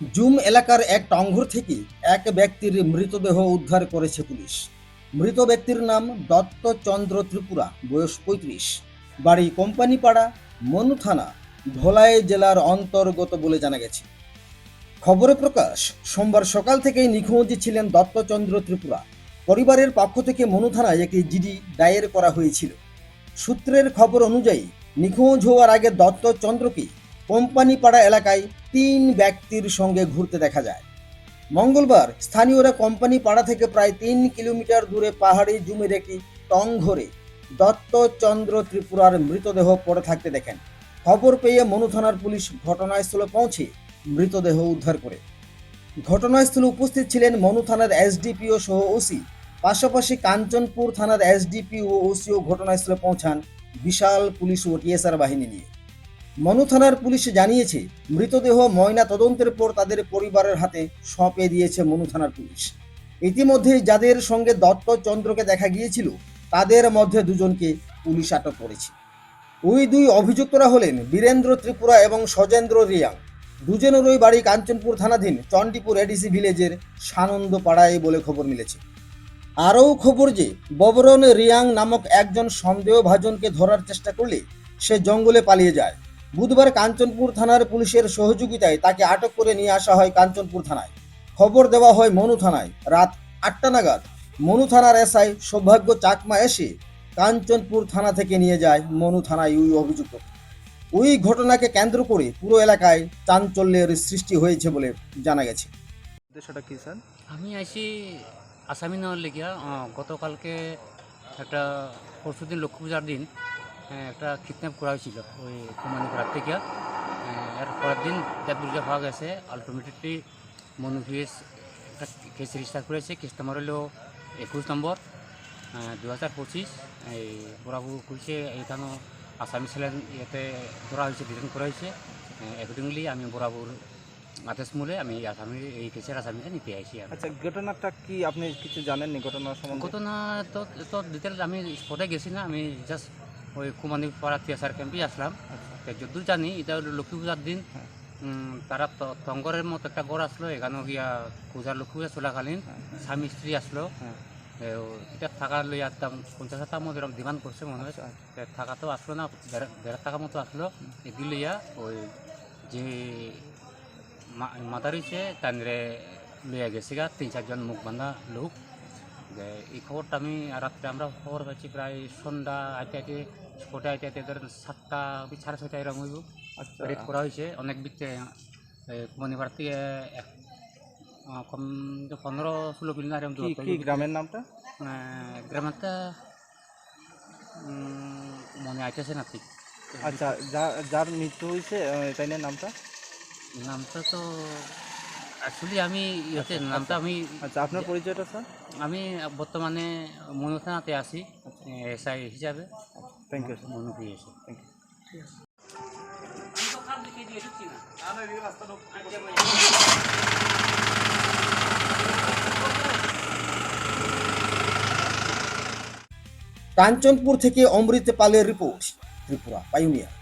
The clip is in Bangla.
জুম এলাকার এক টংঘর থেকে এক ব্যক্তির মৃতদেহ উদ্ধার করেছে পুলিশ। মৃত ব্যক্তির নাম দত্তচন্দ্র ত্রিপুরা, বয়স পঁয়ত্রিশ। বাড়ি কোম্পানিপাড়া, মনু থানা, ধলাই জেলার অন্তর্গত বলে জানা গেছে। খবরে প্রকাশ, সোমবার সকাল থেকেই নিখোঁজ ছিলেন দত্তচন্দ্র ত্রিপুরা। পরিবারের পক্ষ থেকে মনু থানায় একটি জিডি দায়ের করা হয়েছিল। সূত্রের খবর অনুযায়ী, নিখোঁজ হওয়ার আগে দত্তচন্দ্রকে কোম্পানিপাড়া এলাকায় তিন ব্যক্তির সঙ্গে ঘুরতে দেখা যায়। মঙ্গলবার স্থানীয়রা কোম্পানি পাড়া থেকে প্রায় তিন কিলোমিটার দূরে পাহাড়ি জমির একটি টং ঘরে দত্তচন্দ্র ত্রিপুরার মৃতদেহ পড়ে থাকতে দেখেন। খবর পেয়ে মনু থানার পুলিশ ঘটনাস্থলে পৌঁছে মৃতদেহ উদ্ধার করে। ঘটনাস্থলে উপস্থিত ছিলেন মনু থানার এসডিপিও সহ ওসি। পাশাপাশি কাঞ্চনপুর থানার এসডিপি ও ওসিও ঘটনাস্থলে পৌঁছান বিশাল পুলিশ ও টিএসআর বাহিনী নিয়ে। মনু থানার পুলিশ জানিয়েছে, মৃতদেহ ময়না তদন্তের পর তাদের পরিবারের হাতে সঁপে দিয়েছে মনু থানার পুলিশ। ইতিমধ্যে যাদের সঙ্গে দত্ত চন্দ্রকে দেখা গিয়েছিল, তাদের মধ্যে দুজনকে পুলিশ আটক করেছে। ওই দুই অভিযুক্তরা হলেন বীরেন্দ্র ত্রিপুরা এবং সজেন্দ্র রিয়াং। দুজনেরই বাড়ি কাঞ্চনপুর থানাধীন চণ্ডীপুর এডিসি ভিলেজের সানন্দ পাড়ায় বলে খবর মিলেছে। আরও খবর যে ববরন রিয়াং নামক একজন সন্দেহভাজনকে ধরার চেষ্টা করলে সে জঙ্গলে পালিয়ে যায়। বুধবার কাঞ্চনপুর থানার পুলিশের সহযোগিতায় তাকে আটক করে নিয়ে আসা হয় কাঞ্চনপুর থানায়। খবর দেওয়া হয় মনু থানায়। রাত আটটা নাগাদ মনু থানার এসআই সৌভাগ্য চাকমা এসে কাঞ্চনপুর থানা থেকে নিয়ে যায় মনু থানায় ওই অভিযুক্ত। ওই ঘটনাকে কেন্দ্র করে পুরো এলাকায় চাঞ্চল্যের সৃষ্টি হয়েছে বলে জানা গেছে। উদ্দেশ্যটা কি স্যার? আমি আইসি আসামি নেওয়ার লেগিয়া গতকালকে একটা পরশু দিন লক্ষ্মী পূজার দিন। একটা কিডন্যাপ করা হয়েছিল ওই কুমানীপাড়ার থেকে এর পরের দিন বুঝে পাওয়া গেছে। আলটিমেটলি মনুফিস একটা কেস রেজিস্টার করেছে। কেস নাম্বার হলো একুশ নম্বর দু হাজার পঁচিশ। এই বরাবু করেছে এখানে আসামি ছিলেন ইয়াতে ধরা হয়েছে ডিটেন করা হয়েছে। অ্যাকর্ডিংলি আমি বরাবর আদেশ মূলে আমি আসামি এই কেসের আসামিটা নিতে আর আচ্ছা ঘটনাটা কি আপনি কিছু জানেননি ঘটনা সম্বন্ধে? ঘটনা তো তো ডিটেল আমি স্পটে গেছি না আমি জাস্ট ওই কুমানি পাড়া টিয়াসার ক্যাম্পে আসলাম। তো যদ্দূর জানি এটা হলো লক্ষ্মী পূজার দিন। হ্যাঁ। তারা ত- তঙ্গরের মতো একটা ঘর আসলো এখানেও গিয়া পূজার লক্ষ্মী পূজা চলাকালীন স্বামী স্ত্রী আসলো। হ্যাঁ। এটা থাকার লইয়া একদম পঞ্চাশ হাজার মতো এরকম ডিমান্ড করছে মনে হয়। আচ্ছা, থাকা তো আসলো না দেড় টাকা মতো আসলো। এগুলি লইয়া ওই যে মা- মাথা রয়েছে তানরে লইয়া গেছে গা তিন চারজন মুখ বান্ধা লোক। যে এই খবরটা আমি রাত্রে আমরা খবর পাচ্ছি প্রায় সন্ধ্যা আইতে আইতে স্পটে আইতে আইতে ধরেন সাতটা কি সাড়ে ছয়টা এরকম হইব। আচ্ছা। রেড করা হয়েছে অনেক বিচ্ছে কুমানিপাড় থেকে কম পনেরো ষোলো কিলোমিটার এরকম কি গ্রামের নামটা? গ্রামারটা মনে আইতেছে না ঠিক। আচ্ছা যার মৃত্যু হয়েছে তাই নামটা? নামটা তো অ্যাকচুয়ালি আমি ইয়েতে নামটা আমি আচ্ছা আপনার পরিচয়টা স্যার? আমি বর্তমানে মনু থানাতে আছি এসআই হিসাবে। থ্যাংক ইউ স্যার মনু পেয়েছি থ্যাংক ইউ কাঞ্চনপুর থেকে অমৃত পালের রিপোর্ট ত্রিপুরা পাইনিয়ার